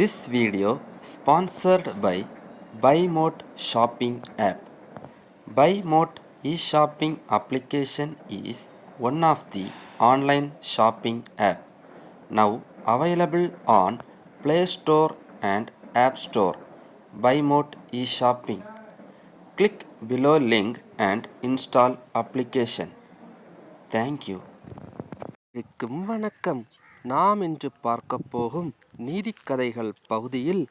This video sponsored by Bymot shopping app Bymot e shopping application is one of the online shopping app now available on Play Store and App Store Bymot e shopping click below link and install application thank you வணக்கம் நாம் இன்று பார்க்க போகும் நீதிக்கதைகள் பகுதியில்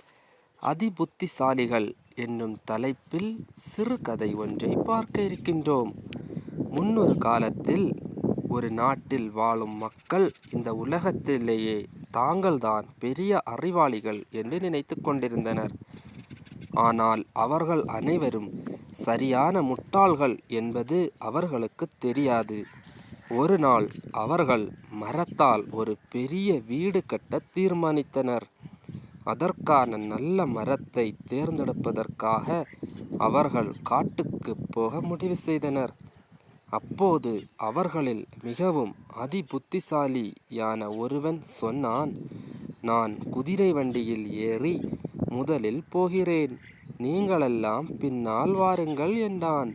அதிபுத்திசாலிகள் என்னும் தலைப்பில் சிறுகதை ஒன்றை பார்க்க இருக்கின்றோம். முன்னொரு காலத்தில் ஒரு நாட்டில் வாழும் மக்கள் இந்த உலகத்திலேயே தாங்கள்தான் பெரிய அறிவாளிகள் என்று நினைத்து கொண்டிருந்தனர். ஆனால் அவர்கள் அனைவரும் சரியான முட்டாள்கள் என்பது அவர்களுக்கு தெரியாது. ஒரு நாள் அவர்கள் மரத்தால் ஒரு பெரிய வீடு கட்ட தீர்மானித்தனர். அதற்கான நல்ல மரத்தை தேர்ந்தெடுப்பதற்காக அவர்கள் காட்டுக்கு போக முடிவு செய்தனர். அப்போது அவர்களில் மிகவும் அதிபுத்திசாலியான ஒருவன் சொன்னான் நான் குதிரை வண்டியில் ஏறி முதலில் போகிறேன். நீங்களெல்லாம் பின்னால் வாருங்கள் என்றான்.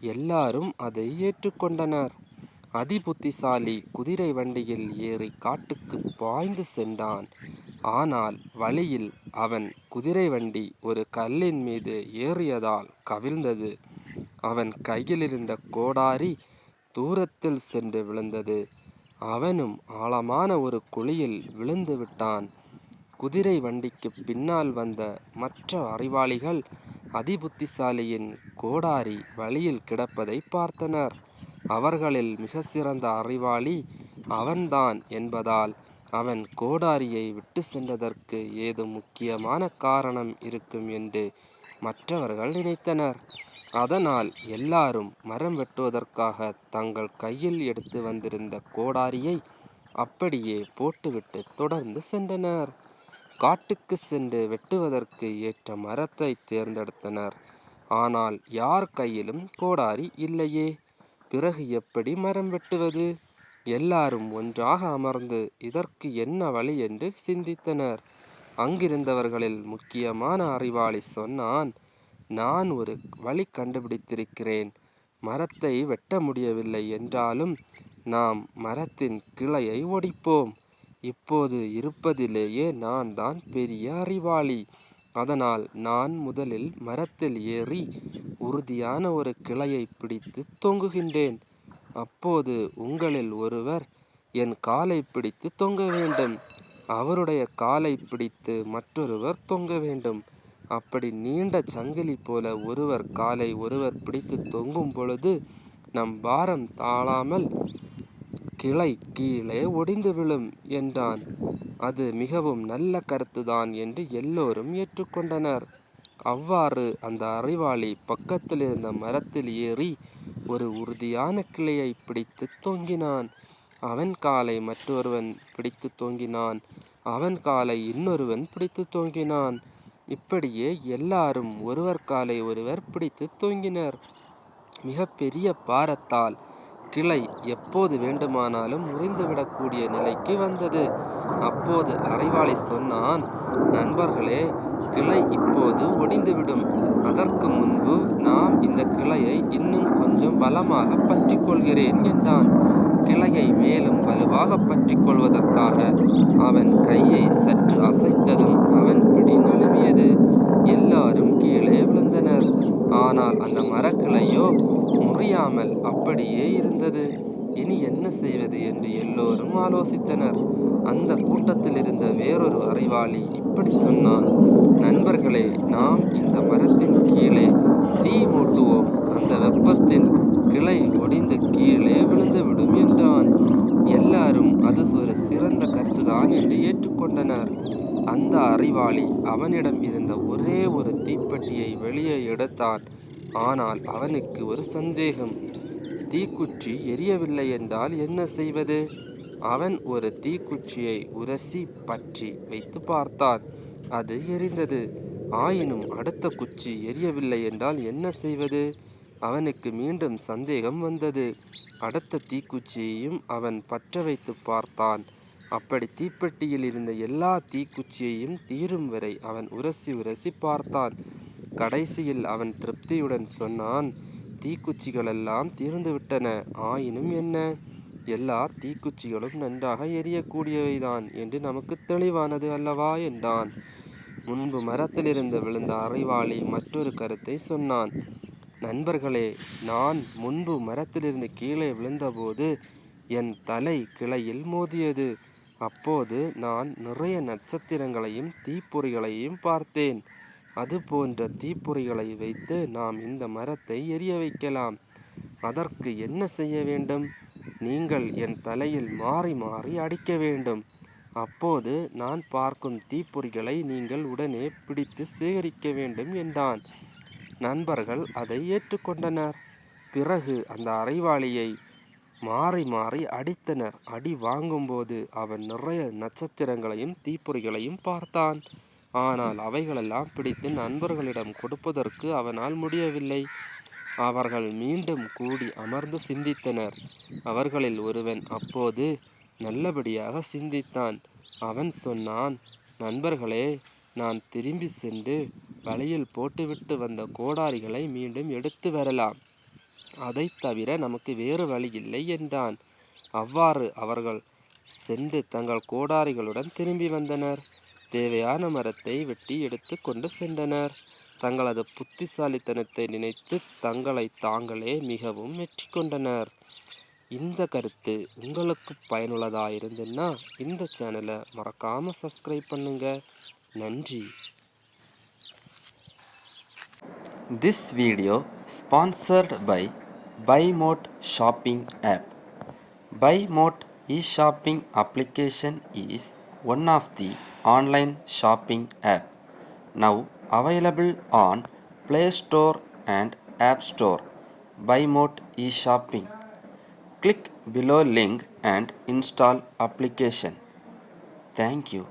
எல்லாரும் அதை ஏற்றுக்கொண்டனர். அதிபுத்திசாலி குதிரை வண்டியில் ஏறி காட்டுக்கு பாய்ந்து சென்றான். ஆனால் வழியில் அவன் குதிரை வண்டி ஒரு கல்லின் மீது ஏறியதால் கவிழ்ந்தது. அவன் கையிலிருந்த கோடாரி தூரத்தில் சென்று விழுந்தது. அவனும் ஆழமான ஒரு குழியில் விழுந்து விட்டான். குதிரை வண்டிக்கு பின்னால் வந்த மற்ற அறிவாளிகள் அதிபுத்திசாலியின் கோடாரி வழியில் கிடப்பதை பார்த்தனர். அவர்களில் மிக சிறந்த அறிவாளி அவன்தான் என்பதால் அவன் கோடாரியை விட்டு சென்றதற்கு ஏதோ முக்கியமான காரணம் இருக்கும் என்று மற்றவர்கள் நினைத்தனர். அதனால் எல்லாரும் மரம் வெட்டுவதற்காக தங்கள் கையில் எடுத்து வந்திருந்த கோடாரியை அப்படியே போட்டுவிட்டு தொடர்ந்து சென்றனர். காட்டுக்கு சென்று வெட்டுவதற்கு ஏற்ற மரத்தை தேர்ந்தெடுத்தனர். ஆனால் யார் கையிலும் கோடாரி இல்லையே. பிறகு எப்படி மரம் வெட்டுவது? எல்லாரும் ஒன்றாக அமர்ந்து இதற்கு என்ன வழி என்று சிந்தித்தனர். அங்கிருந்தவர்களில் முக்கியமான அறிவாளி சொன்னான் நான் ஒரு வழி கண்டுபிடித்திருக்கிறேன். மரத்தை வெட்ட முடியவில்லை என்றாலும் நாம் மரத்தின் கிளையை ஒடிப்போம். இப்போது இருப்பதிலேயே நான் தான் பெரிய அறிவாளி. அதனால் நான் முதலில் மரத்தில் ஏறி உறுதியான ஒரு கிளையை பிடித்து தொங்குகின்றேன். அப்போது உங்களில் ஒருவர் என் காலை பிடித்து தொங்க வேண்டும். அவருடைய காலை பிடித்து மற்றொருவர் தொங்க வேண்டும். அப்படி நீண்ட சங்கிலி போல ஒருவர் காலை ஒருவர் பிடித்து தொங்கும் பொழுது நம் பாரம் தாழாமல் கிளை கீழே ஒடிந்து விழும் என்றான். அது மிகவும் நல்ல கருத்துதான் என்று எல்லோரும் ஏற்றுக்கொண்டனர். அவ்வாறு அந்த அறிவாளி பக்கத்தில் இருந்த மரத்தில் ஏறி ஒரு உறுதியான கிளையை பிடித்து தொங்கினான். அவன் காலை மற்றொருவன் பிடித்து தொங்கினான். அவன் காலை இன்னொருவன் பிடித்து தொங்கினான். இப்படியே எல்லாரும் ஒருவர் காலை ஒருவர் பிடித்து தொங்கினர். மிகப்பெரிய பாரத்தால் கிளை எப்போது வேண்டுமானாலும் முறிந்துவிடக்கூடிய நிலைக்கு வந்தது. அப்போது அறிவாளி சொன்னான் நண்பர்களே கிளை இப்போது ஒடிந்துவிடும். அதற்கு முன்பு நாம் இந்த கிளையை இன்னும் கொஞ்சம் பலமாக பற்றி கொள்கிறேன் என்றான். கிளையை மேலும் வலுவாக பற்றி கொள்வதற்காக அவன் கையை சற்று அசைத்ததும் அவன் பிடி நழுவியது. எல்லாரும் கீழே விழுந்தனர். ஆனால் அந்த மரக்கிளையோ முறியாமல் அப்படியே இருந்தது. இனி என்ன செய்வது? என்று எல்லோரும் ஆலோசித்தனர். அந்த கூட்டத்தில் இருந்த வேறொரு அறிவாளி இப்படி சொன்னான் நண்பர்களே நாம் இந்த மரத்தின் கீழே தீ மூட்டுவோம். அந்த வெப்பத்தில் கிளை ஒடிந்து கீழே விழுந்துவிடும் என்றான். எல்லாரும் அது ஒரு சிறந்த கருத்துதான் என்று ஏற்றுக்கொண்டனர். அந்த அறிவாளி அவனிடம் இருந்த ஒரே ஒரு தீப்பெட்டியை வெளியே எடுத்தான். ஆனால் அவனுக்கு ஒரு சந்தேகம் தீக்குற்றி எரியவில்லை என்றால் என்ன செய்வது? அவன் ஒரு தீக்குச்சியை உரசி பற்றி வைத்து பார்த்தான். அது எரிந்தது. ஆயினும் அடுத்த குச்சி எரியவில்லை என்றால் என்ன செய்வது? அவனுக்கு மீண்டும் சந்தேகம் வந்தது. அடுத்த தீக்குச்சியையும் அவன் பற்ற வைத்து பார்த்தான். அப்படி தீப்பெட்டியில் இருந்த எல்லா தீக்குச்சியையும் தீரும் வரை அவன் உரசி உரசி பார்த்தான். கடைசியில் அவன் திருப்தியுடன் சொன்னான் தீக்குச்சிகளெல்லாம் தீர்ந்துவிட்டன. ஆயினும் என்ன? எல்லா தீக்குச்சிகளும் நன்றாக எரியக்கூடியவைதான் என்று நமக்கு தெளிவானது அல்லவா என்றான். முன்பு மரத்திலிருந்து விழுந்த அறிவாளி மற்றொரு கருத்தை சொன்னான். நண்பர்களே நான் முன்பு மரத்திலிருந்து கீழே விழுந்தபோது என் தலை கிளையில் மோதியது. அப்போது நான் நிறைய நட்சத்திரங்களையும் தீப்பொறிகளையும் பார்த்தேன். அது போன்ற தீப்பொறிகளை வைத்து நாம் இந்த மரத்தை எரிய வைக்கலாம். அதற்கு என்ன செய்ய வேண்டும்? நீங்கள் என் தலையில் மாறி மாறி அடிக்க வேண்டும். அப்போது நான் பார்க்கும் தீப்பொறிகளை நீங்கள் உடனே பிடித்து சேகரிக்க வேண்டும் என்றான். நண்பர்கள் அதை ஏற்றுக்கொண்டனர். பிறகு அந்த அறைவாளியை மாறி மாறி அடித்தனர். அடி வாங்கும்போது அவன் நிறைய நட்சத்திரங்களையும் தீப்பொறிகளையும் பார்த்தான். ஆனால் அவைகளெல்லாம் பிடித்து நண்பர்களிடம் கொடுப்பதற்கு அவனால் முடியவில்லை. அவர்கள் மீண்டும் கூடி அமர்ந்து சிந்தித்தனர். அவர்களில் ஒருவன் அப்போது நல்லபடியாக சிந்தித்தான். அவன் சொன்னான் நண்பர்களே நான் திரும்பி சென்று வலையில் போட்டுவிட்டு வந்த கோடாரிகளை மீண்டும் எடுத்து வரலாம். அதைத் தவிர நமக்கு வேறு வழி இல்லை என்றான். அவ்வாறு அவர்கள் சென்று தங்கள் கோடாரிகளுடன் திரும்பி வந்தனர். தேவையான மரத்தை வெட்டி எடுத்து கொண்டு சென்றனர். தங்களது புத்திசாலித்தனத்தை நினைத்து தங்களை தாங்களே மிகவும் வெற்றி கொண்டனர் இந்த கருத்து உங்களுக்கு பயனுள்ளதாக இருந்துன்னா இந்த சேனலை மறக்காமல் சப்ஸ்கிரைப் பண்ணுங்கள் நன்றி this video sponsored by Bymot shopping app Bymot e shopping application is one of the online shopping app now available on Play Store and App Store. BuyMote e-shopping. Click below link and install application. Thank you.